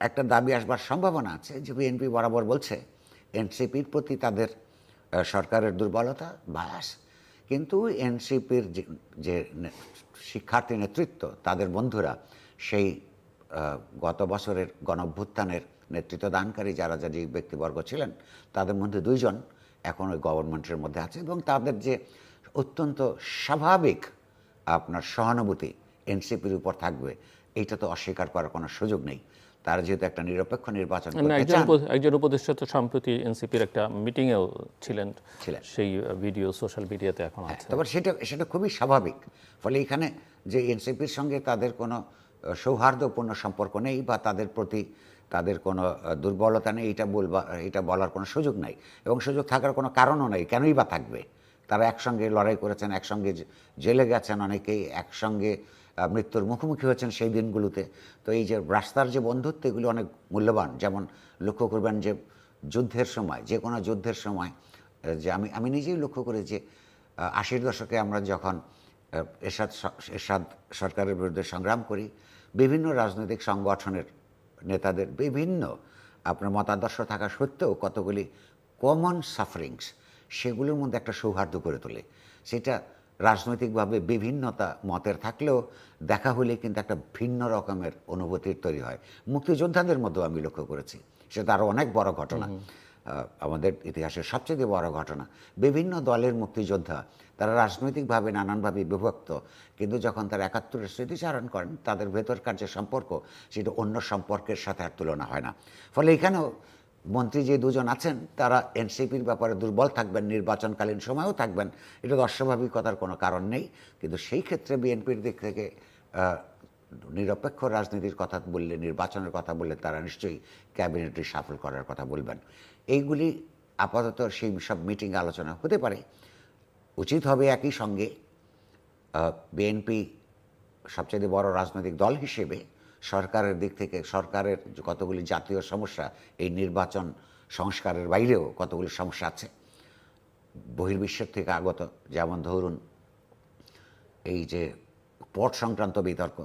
একটা দাবি আসবার সম্ভাবনা আছে যে বিএনপি বরাবর বলছে এনসিপির প্রতি তাদের সরকারের দুর্বলতা বায়াস কিন্তু এনসিপির যে শিক্ষার্থী নেতৃত্ব, তাদের বন্ধুরা, সেই গত বছরের গণভ্যুত্থানের নেতৃত্ব দানকারী যারা যারা ব্যক্তিবর্গ ছিলেন, তাদের মধ্যে দুইজন এখন ওই গভর্নমেন্টের মধ্যে আছে এবং তাদের যে অত্যন্ত স্বাভাবিক, আপনার সহানুভূতি এনসিপির উপর থাকবে, এইটা তো অস্বীকার করার কোনো সুযোগ নেই। তারা যেহেতু একটা নিরপেক্ষ নির্বাচন একজন উপদেষ্টা তো সম্প্রতি এনসিপির একটা মিটিংয়েও ছিলেন। ছিলেন। সেই ভিডিও সোশ্যাল মিডিয়াতে এখন আছে। তবে সেটা সেটা খুবই স্বাভাবিক। ফলে এখানে যে এনসিপির সঙ্গে তাদের কোনো সৌহার্দ্যপূর্ণ সম্পর্ক নেই বা তাদের প্রতি তাদের কোনো দুর্বলতা নেই এটা বলবা এটা বলার কোনো সুযোগ নাই। এবং সুযোগ থাকার কোনো কারণও নেই কেনই বা থাকবে? তারা একসঙ্গে লড়াই করেছেন একসঙ্গে জেলে গেছেন অনেকেই একসঙ্গে মৃত্যুর মুখোমুখি হয়েছেন সেই দিনগুলোতে। তো এই যে রাস্তার যে বন্ধুত্ব, এগুলো অনেক মূল্যবান। যেমন লক্ষ্য করবেন যে যুদ্ধের সময়, যে কোনো যুদ্ধের সময় যে আমি আমি নিজেই লক্ষ্য করি যে আশির দশকে আমরা যখন এরশাদ এরশাদ সরকারের বিরুদ্ধে সংগ্রাম করি, বিভিন্ন রাজনৈতিক সংগঠনের নেতাদের বিভিন্ন আপনার মতাদর্শ থাকা সত্ত্বেও কতগুলি কমন সাফারিংস সেগুলোর মধ্যে একটা সৌহার্দ্য করে তোলে। সেটা রাজনৈতিকভাবে বিভিন্নতা মতের থাকলেও দেখা হলে কিন্তু একটা ভিন্ন রকমের অনুভূতির তৈরি হয়। মুক্তিযোদ্ধাদের মধ্যেও আমি লক্ষ্য করেছি। সেটা আরও অনেক বড় ঘটনা। আমাদের ইতিহাসের সবচেয়ে বড় ঘটনা। বিভিন্ন দলের মুক্তিযোদ্ধা তারা রাজনৈতিকভাবে নানানভাবে বিভক্ত। কিন্তু যখন তারা একাত্তরের স্মৃতিচারণ করেন তাদের ভেতরকার যে সম্পর্ক সেটা অন্য সম্পর্কের সাথে আর তুলনা হয় না। ফলে এখানেও মন্ত্রী যে দুজন আছেন, তারা এনসিপির ব্যাপারে দুর্বল থাকবেন, নির্বাচনকালীন সময়েও থাকবেন। এটা অস্বাভাবিকতার কোনো কারণ নেই। কিন্তু সেই ক্ষেত্রে বিএনপির দিক থেকে নিরপেক্ষ রাজনীতির কথা বললে, নির্বাচনের কথা বললে তারা নিশ্চয়ই ক্যাবিনেটে সাফল করার কথা বলবেন। এইগুলি আপাতত সেই সব মিটিং আলোচনা হতে পারে। উচিত হবে একই সঙ্গে বিএনপি সবচেয়ে বড় রাজনৈতিক দল হিসেবে সরকারের দিক থেকে, সরকারের কতগুলি জাতীয় সমস্যা, এই নির্বাচন সংস্কারের বাইরেও কতগুলি সমস্যা আছে। বহির্বিশ্বের থেকে আগত, যেমন ধরুন এই যে পট সংক্রান্ত বিতর্ক।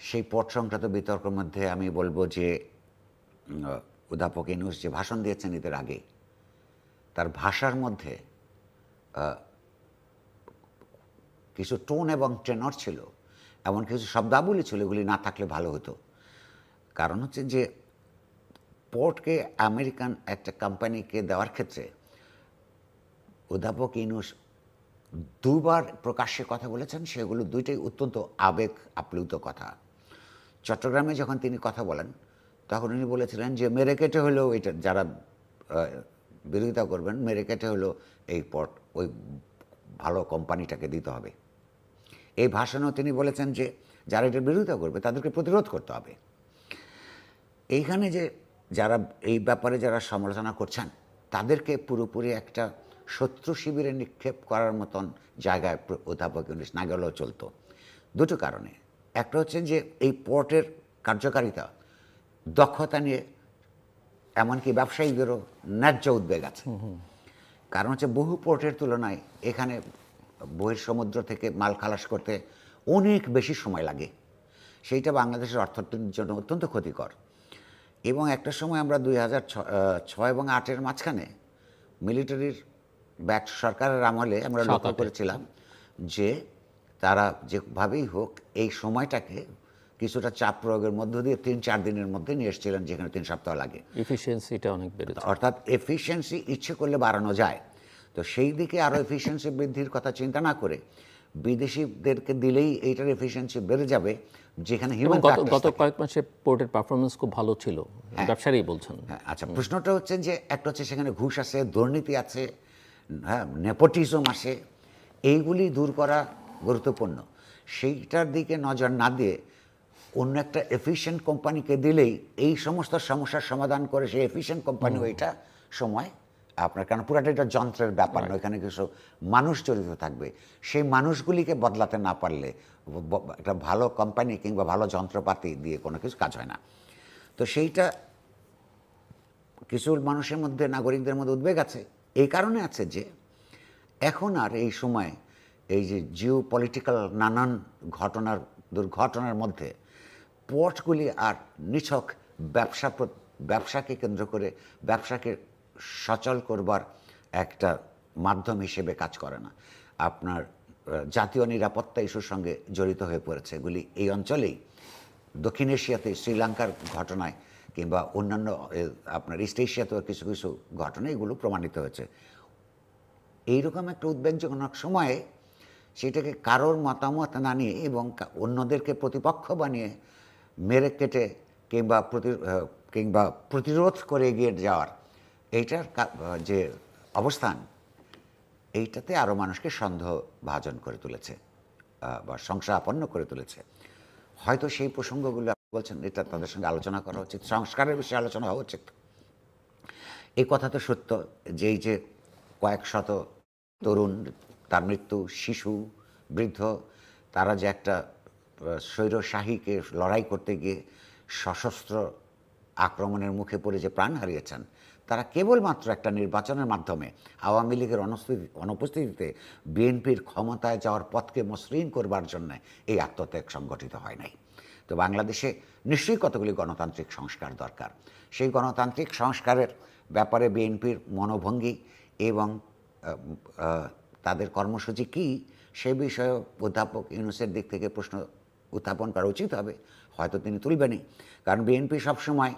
সেই পট সংক্রান্ত বিতর্কের মধ্যে আমি বলব যে অধ্যাপক ইনুস যে ভাষণ দিয়েছেন এদের আগে, তার ভাষার মধ্যে কিছু টোন এবং টেনর ছিল। এমন কিছু শব্দাবলী ছিল এগুলি না থাকলে ভালো হতো। কারণ হচ্ছে যে, পোর্টকে আমেরিকান একটা কোম্পানিকে দেওয়ার ক্ষেত্রে অধ্যাপক ইনুস দুবার প্রকাশ্যে কথা বলেছেন, সেগুলো দুইটাই অত্যন্ত আবেগ আপ্লুত কথা। চট্টগ্রামে যখন তিনি কথা বলেন, তখন উনি বলেছিলেন যে, মেরে কেটে হলেও এটা যারা বিরোধিতা করবেন, মেরে কেটে হলেও এই পট ওই ভালো কোম্পানিটাকে দিতে হবে। এই ভাষণেও তিনি বলেছেন যে যারা এটার বিরোধিতা করবে তাদেরকে প্রতিরোধ করতে হবে। এইখানে যে যারা এই ব্যাপারে যারা সমালোচনা করছেন তাদেরকে পুরোপুরি একটা শত্রু শিবিরে নিক্ষেপ করার মতন জায়গায় অধ্যাপক ইংলিশ না গেলেও চলতো। দুটো কারণে। একটা হচ্ছে যে এই পোর্টের কার্যকারিতা দক্ষতা নিয়ে এমনকি ব্যবসায়ীদেরও ন্যায্য উদ্বেগ আছে। কারণ হচ্ছে বহু পোর্টের তুলনায় এখানে বহির সমুদ্র থেকে মাল খালাস করতে অনেক বেশি সময় লাগে। সেইটা বাংলাদেশের অর্থনীতির জন্য অত্যন্ত ক্ষতিকর। এবং একটা সময় আমরা দুই হাজার ছয় এবং আটের মাঝখানে মিলিটারির ব্যাট সরকারের আমলে আমরা লক্ষ্য করেছিলাম যে তারা যেভাবেই হোক এই সময়টাকে কিছুটা চাপ প্রয়োগের মধ্য দিয়ে তিন চার দিনের মধ্যে নিয়ে এসেছিলেন যেখানে তিন সপ্তাহ লাগে। এফিসিয়েন্সিটা অনেক বেড়েছে। অর্থাৎ এফিসিয়েন্সি ইচ্ছে করলে বাড়ানো যায়। তো সেই দিকে আরও এফিসিয়েন্সি বৃদ্ধির কথা চিন্তা না করে বিদেশিদেরকে দিলেই এইটার এফিসিয়েন্সি বেড়ে যাবে যেখানে হিউম্যান গত কয়েক মাসে পোর্টের পারফরমেন্স খুব ভালো ছিল ব্যবসায়ী বলছেন। হ্যাঁ আচ্ছা প্রশ্নটা হচ্ছে যে একটা হচ্ছে সেখানে ঘুষ আছে দুর্নীতি আছে হ্যাঁ নেপোটিজম আছে এইগুলি দূর করা গুরুত্বপূর্ণ। সেইটার দিকে নজর না দিয়ে অন্য একটা এফিশিয়েন্ট কোম্পানিকে দিলেই এই সমস্ত সমস্যার সমাধান করে সেই এফিশিয়েন্ট কোম্পানি ওইটা সময় আপনার কারণ পুরাটা এটা যন্ত্রের ব্যাপার নয় এখানে কিছু মানুষ জড়িত থাকবে। সেই মানুষগুলিকে বদলাতে না পারলে একটা ভালো কোম্পানি কিংবা ভালো যন্ত্রপাতি দিয়ে কোনো কিছু কাজ হয় না। তো সেইটা কিছু মানুষের মধ্যে নাগরিকদের মধ্যে উদ্বেগ আছে। এই কারণে আছে যে এখন আর এই সময় এই যে জিও পলিটিক্যাল নানান ঘটনার দুর্ঘটনার মধ্যে পোর্টগুলি আর নিছক ব্যবসা ব্যবসাকে কেন্দ্র করে ব্যবসাকে সচল করবার একটা মাধ্যম হিসেবে কাজ করে না। আপনার জাতীয় নিরাপত্তা ইস্যুর সঙ্গে জড়িত হয়ে পড়েছে এগুলি। এই অঞ্চলেই, দক্ষিণ এশিয়াতে শ্রীলঙ্কার ঘটনায় কিংবা অন্যান্য আপনার ইস্ট এশিয়াতেও কিছু কিছু ঘটনা এগুলো প্রমাণিত হয়েছে। এইরকম একটা উদ্বেগজনক সময়ে সেটাকে কারোর মতামত না নিয়ে এবং অন্যদেরকে প্রতিপক্ষ বানিয়ে মেরে কেটে কিংবা প্রতি কিংবা প্রতিরোধ করে এগিয়ে যাওয়ার এইটার যে অবস্থান, এইটাতে আরও মানুষকে সন্দেহ ভাজন করে তুলেছে বা সংশয়াপন্ন করে তুলেছে। হয়তো সেই প্রসঙ্গগুলো বলছেন, এটা তাদের সঙ্গে আলোচনা করা উচিত, সংস্কারের বিষয়ে আলোচনা হওয়া উচিত। এই কথা তো সত্য যে এই যে কয়েক শত তরুণ, তার মৃত্যু, শিশু, বৃদ্ধ, তারা যে একটা স্বৈরশাহীকে লড়াই করতে গিয়ে সশস্ত্র আক্রমণের মুখে পড়ে যে প্রাণ হারিয়েছেন, তারা কেবলমাত্র একটা নির্বাচনের মাধ্যমে আওয়ামী লীগের অনুপস্থিতি অনুপস্থিতিতে বিএনপির ক্ষমতায় যাওয়ার পথকে মসৃণ করবার জন্য এই আত্মত্যাগ সংগঠিত হয় নাই। তো বাংলাদেশে নিশ্চয়ই কতগুলি গণতান্ত্রিক সংস্কার দরকার। সেই গণতান্ত্রিক সংস্কারের ব্যাপারে বিএনপির মনোভঙ্গি এবং তাদের কর্মসূচি কী, সে বিষয়ে অধ্যাপক ইউনুসের দিক থেকে প্রশ্ন উত্থাপন করা উচিত হবে। হয়তো তিনি তুলবেনই। কারণ বিএনপি সবসময়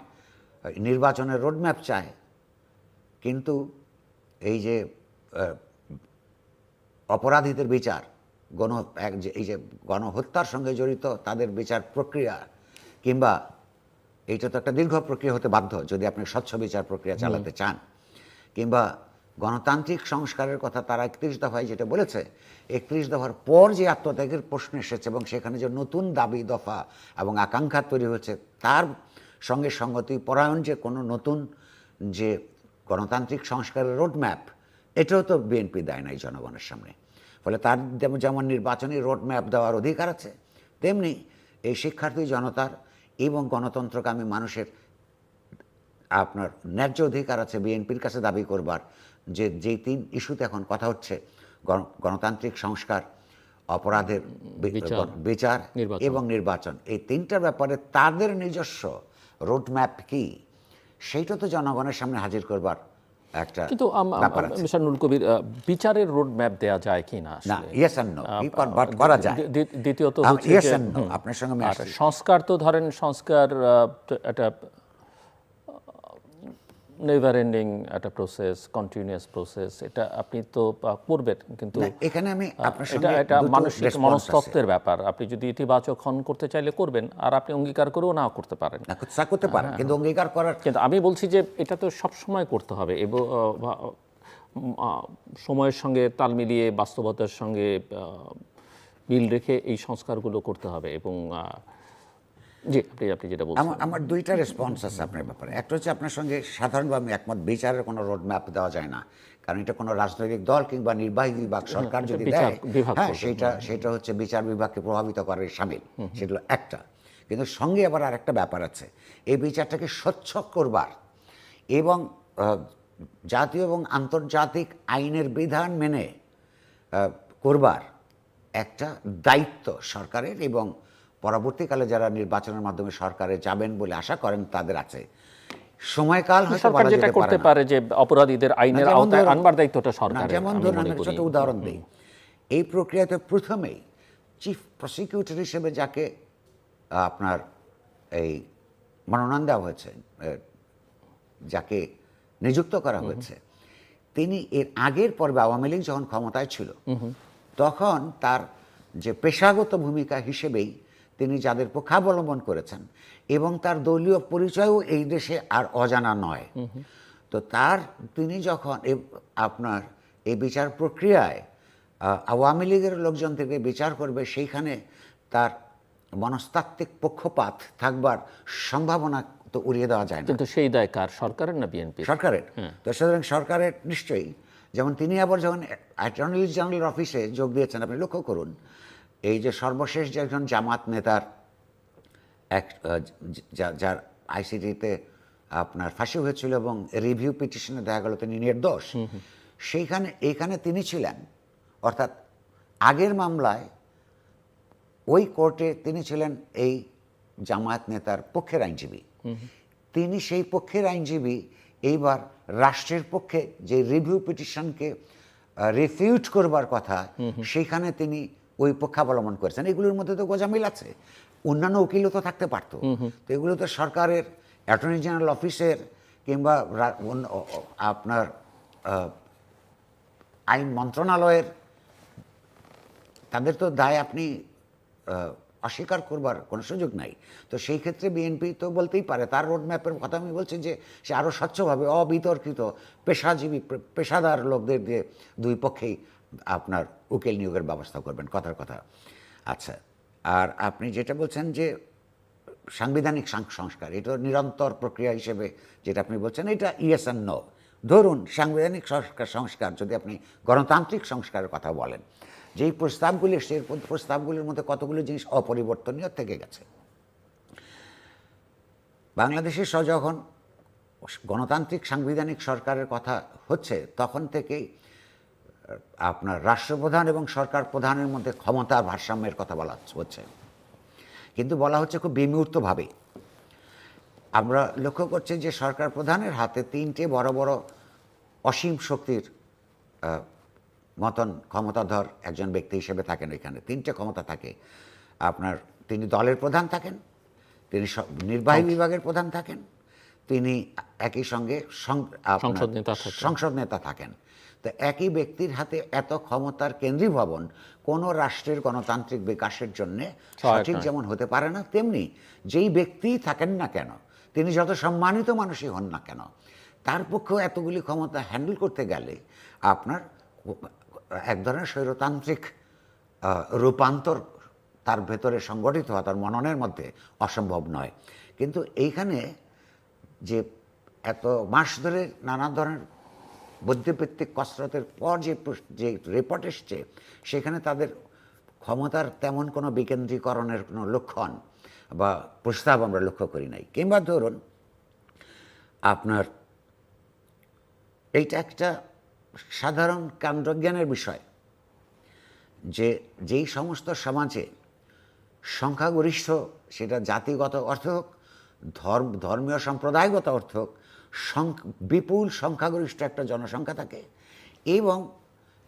নির্বাচনের রোডম্যাপ চায়। কিন্তু এই যে অপরাধীদের বিচার গণ এক যে এই যে গণহত্যার সঙ্গে জড়িত তাদের বিচার প্রক্রিয়া কিংবা এইটা তো একটা দীর্ঘ প্রক্রিয়া হতে বাধ্য যদি আপনি স্বচ্ছ বিচার প্রক্রিয়া চালাতে চান কিংবা গণতান্ত্রিক সংস্কারের কথা তারা একত্রিশ দফায় যেটা বলেছে, একত্রিশ দফার পর যে আত্মত্যাগের প্রশ্ন এসেছে এবং সেখানে যে নতুন দাবি, দফা এবং আকাঙ্ক্ষা তৈরি হয়েছে, তার সঙ্গে সঙ্গতি পরায়ণ যে কোনো নতুন যে গণতান্ত্রিক সংস্কারের রোডম্যাপ এটাও তো বিএনপি দেয় নাই জনগণের সামনে। ফলে তার যেমন নির্বাচনী রোডম্যাপ দেওয়ার অধিকার আছে, তেমনি এই শিক্ষার্থী জনতার এবং গণতন্ত্রকামী মানুষের আপনার ন্যায্য অধিকার আছে বিএনপির কাছে দাবি করবার। যে যেই তিন ইস্যুতে এখন কথা হচ্ছে গণতান্ত্রিক সংস্কার অপরাধের বিচার, এবং নির্বাচন এই তিনটার ব্যাপারে তাদের নিজস্ব রোডম্যাপ কি সেইটা তো জনগণের সামনে হাজির করবার একটা কিন্তু নুল কবির বিচারের রোড ম্যাপ দেওয়া যায় কি না ইয়েস অ্যান্ড নো করা যায়। দ্বি- দ্বি- দ্বিতীয়ত হচ্ছে ইয়েস অ্যান্ড নো আপনার সঙ্গে আমি সংস্কার তো ধরেন সংস্কার একটা নেভার এন্ডিং একটা প্রসেস কন্টিনিউয়াস প্রসেস এটা আপনি তো করবেন কিন্তু এখানে আমি এটা সঙ্গে এটা মানসিক মনস্তত্ত্বের ব্যাপার। আপনি যদি ইতিবাচক হন করতে চাইলে করবেন আর আপনি অঙ্গীকার করেও নাও করতে পারেন। না, করতে পারেন হ্যাঁ, কিন্তু অঙ্গীকার করার কিন্তু আমি বলছি যে এটা তো সব সময় করতে হবে এবং সময়ের সঙ্গে তাল মিলিয়ে বাস্তবতার সঙ্গে মিল রেখে এই সংস্কারগুলো করতে হবে এবং জি আপনি আপনি যেটা বলছেন। আমার আমার দুইটা রেসপন্স আছে আপনার ব্যাপারে। একটা হচ্ছে আপনার সঙ্গে সাধারণভাবে আমি একমত বিচারের কোনো রোড ম্যাপ দেওয়া যায় না। কারণ এটা কোনো রাজনৈতিক দল কিংবা নির্বাহী বিভাগ সরকার যদি দেয় হ্যাঁ সেটা সেটা হচ্ছে বিচার বিভাগকে প্রভাবিত করার সামিল। সেটা হলো একটা। কিন্তু সঙ্গে আবার আরেকটা ব্যাপার আছে। এই বিচারটাকে স্বচ্ছ করবার এবং জাতীয় এবং আন্তর্জাতিক আইনের বিধান মেনে করবার একটা দায়িত্ব সরকারের এবং পরবর্তীকালে যারা নির্বাচনের মাধ্যমে সরকারে যাবেন বলে আশা করেন তাদের আছে। সময়কাল সরকার যেটা করতে পারে যে অপরাধীদের আইনের আওতায় আনবার দায়িত্বটা না, সরকারের যেমন ধরুন আমি ছোট উদাহরণ দিই। এই প্রক্রিয়াতে প্রথমেই চিফ প্রসিকিউটর হিসেবে যাকে আপনার এই মনোনয়ন দেওয়া হয়েছে যাকে নিযুক্ত করা হয়েছে তিনি এর আগের পর্বে আওয়ামী লীগ যখন ক্ষমতায় ছিল তখন তার যে পেশাগত ভূমিকা হিসেবেই তিনি যাদের পক্ষাবলম্বন করেছেন। এবং তার দলীয় পরিচয়ও এই দেশে আর অজানা নয়। তো তার তিনি যখন আপনার এই বিচার প্রক্রিয়ায় আওয়ামী লীগের লোকজন থেকে বিচার করবে সেইখানে তার মনস্তাত্ত্বিক পক্ষপাত থাকবার সম্ভাবনা তো উড়িয়ে দেওয়া যায় না। কিন্তু সেই দায় কার সরকারের না বিএনপি সরকারের। তো সুতরাং সরকারের নিশ্চয়ই। যেমন তিনি আবার যখন অ্যাটর্নি জেনারেল অফিসে যোগ দিয়েছেন আপনি লক্ষ্য করুন এই যে সর্বশেষ যে একজন জামাত নেতার এক যার আইসিটিতে আপনার ফাঁসি হয়েছিল এবং রিভিউ পিটিশনে দেখা গেল তিনি নির্দোষ সেইখানে এইখানে তিনি ছিলেন। অর্থাৎ আগের মামলায় ওই কোর্টে তিনি ছিলেন এই জামায়াত নেতার পক্ষের আইনজীবী। তিনি সেই পক্ষের আইনজীবী এইবার রাষ্ট্রের পক্ষে যে রিভিউ পিটিশনকে রিফিউট করবার কথা সেইখানে তিনি ওই পক্ষাবলম্বন করেছেন। এগুলোর মধ্যে তো গোজামিল আছে। অন্যান্য উকিলও তো থাকতে পারতো। তো এগুলো তো সরকারের অ্যাটর্নি জেনারেল অফিসের কিংবা আপনার আইন মন্ত্রণালয়ের তাদের তো দায় আপনি অস্বীকার করবার কোনো সুযোগ নাই। তো সেই ক্ষেত্রে বিএনপি তো বলতেই পারে তার রোড ম্যাপের কথা আমি বলছি যে সে আরও স্বচ্ছভাবে অবিতর্কিত পেশাজীবী পেশাদার লোকদের দিয়ে দুই পক্ষেই আপনার উকিল নিয়োগের ব্যবস্থা করবেন, কথার কথা। আচ্ছা আর আপনি যেটা বলছেন যে সাংবিধানিক সংস্কার এটা নিরন্তর প্রক্রিয়া হিসেবে যেটা আপনি বলছেন, এটা ইয়েস অ্যান্ড নো। ধরুন, সাংবিধানিক সংস্কার সংস্কার যদি আপনি গণতান্ত্রিক সংস্কারের কথা বলেন, যেই প্রস্তাবগুলি সেই প্রস্তাবগুলির মধ্যে কতগুলো জিনিস অপরিবর্তনীয় থেকে গেছে? বাংলাদেশের যখন গণতান্ত্রিক সাংবিধানিক সরকারের কথা হচ্ছে, তখন থেকেই আপনার রাষ্ট্রপ্রধান এবং সরকার প্রধানের মধ্যে ক্ষমতার ভারসাম্যের কথা বলা হচ্ছে। কিন্তু বলা হচ্ছে খুব বিমূর্তভাবে। আমরা লক্ষ্য করছি যে সরকার প্রধানের হাতে তিনটে বড় বড় অসীম শক্তির মতন ক্ষমতাধর একজন ব্যক্তি হিসেবে থাকেন এখানে। তিনটে ক্ষমতা থাকে। আপনার তিনি দলের প্রধান থাকেন তিনি নির্বাহী বিভাগের প্রধান থাকেন তিনি একই সঙ্গে সংসদ নেতা থাকেন। তো একই ব্যক্তির হাতে এত ক্ষমতার কেন্দ্রীভবন কোনো রাষ্ট্রের গণতান্ত্রিক বিকাশের জন্য সঠিক যেমন হতে পারে না তেমনি যেই ব্যক্তিই থাকেন না কেন তিনি যত সম্মানিত মানুষই হন না কেন তার পক্ষেও এতগুলি ক্ষমতা হ্যান্ডেল করতে গেলে আপনার এক ধরনের স্বৈরতান্ত্রিক রূপান্তর তার ভেতরে সংগঠিত হওয়া তার মননের মধ্যে অসম্ভব নয়। কিন্তু এইখানে যে এত মাস ধরে নানা ধরনের বুদ্ধিভিত্তিক কসরতের পর যে যে রিপোর্ট এসছে, সেখানে তাদের ক্ষমতার তেমন কোনো বিকেন্দ্রীকরণের কোনো লক্ষণ বা প্রস্তাব আমরা লক্ষ্য করি নাই। কিংবা ধরুন, আপনার এইটা একটা সাধারণ কাণ্ডজ্ঞানের বিষয় যে যেই সমস্ত সমাজে সংখ্যাগরিষ্ঠ, সেটা জাতিগত অর্থ হোক, ধর্ম, ধর্মীয় সম্প্রদায়গত অর্থ হোক বিপুল সংখ্যাগরিষ্ঠ একটা জনসংখ্যা থাকে এবং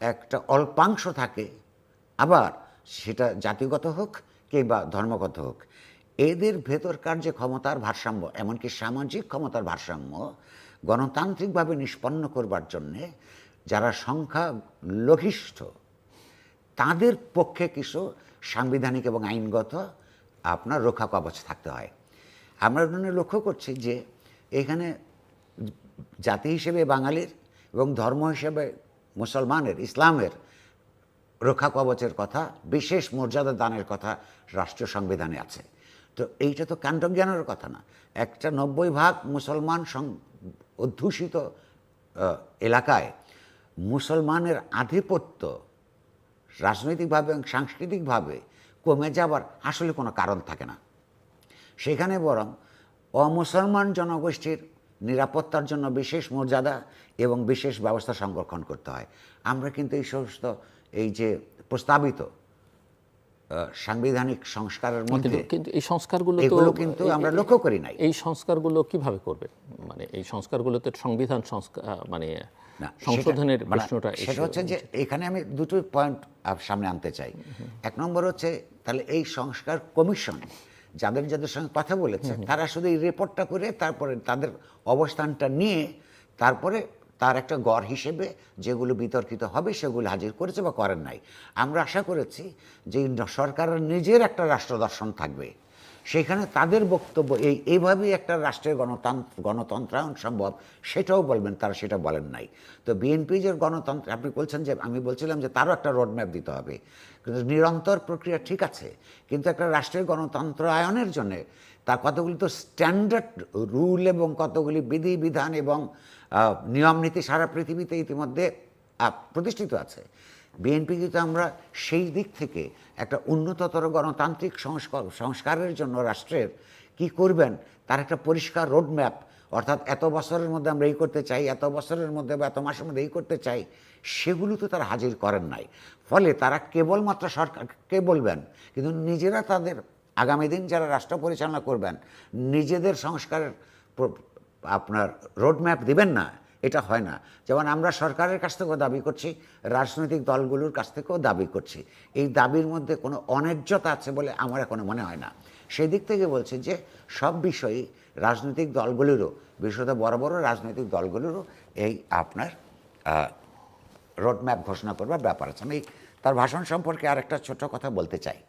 একটা অল্পাংশ থাকে। আবার সেটা জাতিগত হোক কিংবা ধর্মগত হোক, এদের ভেতরকার যে ক্ষমতার ভারসাম্য, এমনকি সামাজিক ক্ষমতার ভারসাম্য গণতান্ত্রিকভাবে নিষ্পন্ন করবার জন্যে যারা সংখ্যা লঘিষ্ঠ তাদের পক্ষে কিছু সাংবিধানিক এবং আইনগত আপনার রক্ষা কবচ থাকতে হয়। আমরা লক্ষ্য করছি যে এখানে জাতি হিসেবে বাঙালির এবং ধর্ম হিসেবে মুসলমানের, ইসলামের রক্ষা কবচের কথা, বিশেষ মর্যাদা দানের কথা রাষ্ট্রীয় সংবিধানে আছে। তো এইটা তো কাণ্ডজ্ঞানের কথা না। একটা নব্বই ভাগ মুসলমান অধ্যুষিত এলাকায় মুসলমানের আধিপত্য রাজনৈতিকভাবে এবং সাংস্কৃতিকভাবে কমে যাবার আসলে কোনো কারণ থাকে না। সেখানে বরং অমুসলমান জনগোষ্ঠীর নিরাপত্তার জন্য বিশেষ মর্যাদা এবং বিশেষ ব্যবস্থা সংরক্ষণ করতে হয়। আমরা কিন্তু এই সমস্ত এই যে প্রস্তাবিত সাংবিধানিক সংস্কারের মধ্যে কিন্তু এই সংস্কারগুলো তো এগুলো কিন্তু আমরা লক্ষ্য করি নাই। এই সংস্কারগুলো কীভাবে করবে? মানে এই সংস্কারগুলোতে সংবিধান সংস্কার মানে সংশোধনের মানে প্রশ্নটা সেটা হচ্ছে যে এখানে আমি দুটো পয়েন্ট সামনে আনতে চাই। এক নম্বর হচ্ছে তাহলে এই সংস্কার কমিশন যাদের যাদের সঙ্গে কথা বলেছে তারা শুধু এই রিপোর্টটা করে তারপরে তাদের অবস্থানটা নিয়ে তারপরে তার একটা গড় হিসেবে যেগুলো বিতর্কিত হবে সেগুলো হাজির করেছে বা করেন নাই। আমরা আশা করেছি যে সরকারের নিজের একটা রাষ্ট্র দর্শন থাকবে। সেখানে তাদের বক্তব্য এই এইভাবেই একটা রাষ্ট্রের গণতন্ত্র গণতন্ত্রায়ন সম্ভব সেটাও বলবেন তারা সেটা বলেন নাই। তো বিএনপি যে গণতন্ত্র আপনি বলছেন যে আমি বলছিলাম যে তারও একটা রোডম্যাপ দিতে হবে। কিন্তু নিরন্তর প্রক্রিয়া ঠিক আছে কিন্তু একটা রাষ্ট্রের গণতন্ত্রায়নের জন্যে তার কতগুলি তো স্ট্যান্ডার্ড রুল এবং কতগুলি বিধি বিধান এবং আহ, নিয়ম নীতি সারা পৃথিবীতে ইতিমধ্যে প্রতিষ্ঠিত আছে। বিএনপি কিন্তু আমরা সেই দিক থেকে একটা উন্নততর গণতান্ত্রিক সংস্কার, সংস্কারের জন্য রাষ্ট্রের কি করবেন, তার একটা পরিষ্কার রোডম্যাপ অর্থাৎ এত বছরের মধ্যে আমরা এই করতে চাই, এত বছরের মধ্যে বা এত মাসের মধ্যে এই করতে চাই, সেগুলো তো তারা হাজির করেন নাই। ফলে তারা কেবলমাত্র সরকারকে বলবেন? কিন্তু নিজেরা তাদের আগামী দিন যারা রাষ্ট্র পরিচালনা করবেন, নিজেদের সংস্কারের আপনার রোডম্যাপ দিবেন না। এটা হয় না। যেমন আমরা সরকারের কাছ থেকেও দাবি করছি, রাজনৈতিক দলগুলোর কাছ থেকেও দাবি করছি। এই দাবির মধ্যে কোনো অন্যায্যতা আছে বলে আমার এখনও মনে হয় না। সেই দিক থেকে বলছি যে সব বিষয়েই রাজনৈতিক দলগুলিরও, বিশেষত বড় বড় রাজনৈতিক দলগুলিরও এই আপনার রোডম্যাপ ঘোষণা করবার ব্যাপার আছে। আমি তার ভাষণ সম্পর্কে আরেকটা ছোট কথা বলতে চাই।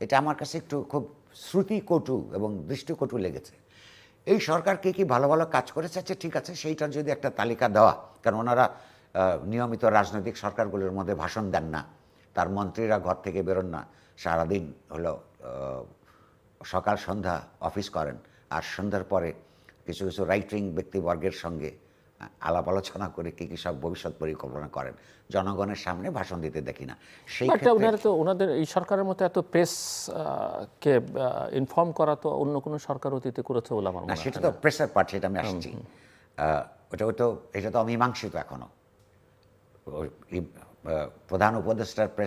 এটা আমার কাছে একটু খুব শ্রুতিকটু এবং দৃষ্টিকটু লেগেছে। এই সরকার কে কি ভালো ভালো কাজ করেছে? আচ্ছা ঠিক আছে সেইটার যদি একটা তালিকা দেওয়া, কারণ ওনারা নিয়মিত রাজনৈতিক সরকারগুলোর মধ্যে ভাষণ দেন না। তার মন্ত্রীরা ঘর থেকে বেরোন না। সারাদিন হলো সকাল সন্ধ্যা অফিস করেন। আর সন্ধ্যার পরে কিছু কিছু রাইটিং ব্যক্তিবর্গের সঙ্গে আলাপ আলোচনা করে কী কী সব ভবিষ্যৎ পরিকল্পনা করেন? জনগণের সামনে ভাষণ দিতে দেখি না। সেই ওনারা তো ওনাদের এই সরকারের মতো এত প্রেস কে ইনফর্ম করা তো অন্য কোনো সরকার অতীতে করেছে বলে আমার না সেটা তো প্রেসের পার্ট সেটা আমি আসছি। ওটা তো এটা তো অমীমাংসিত এখনও। ও- এই, আহ, প্রধান উপদেষ্টার প্রেস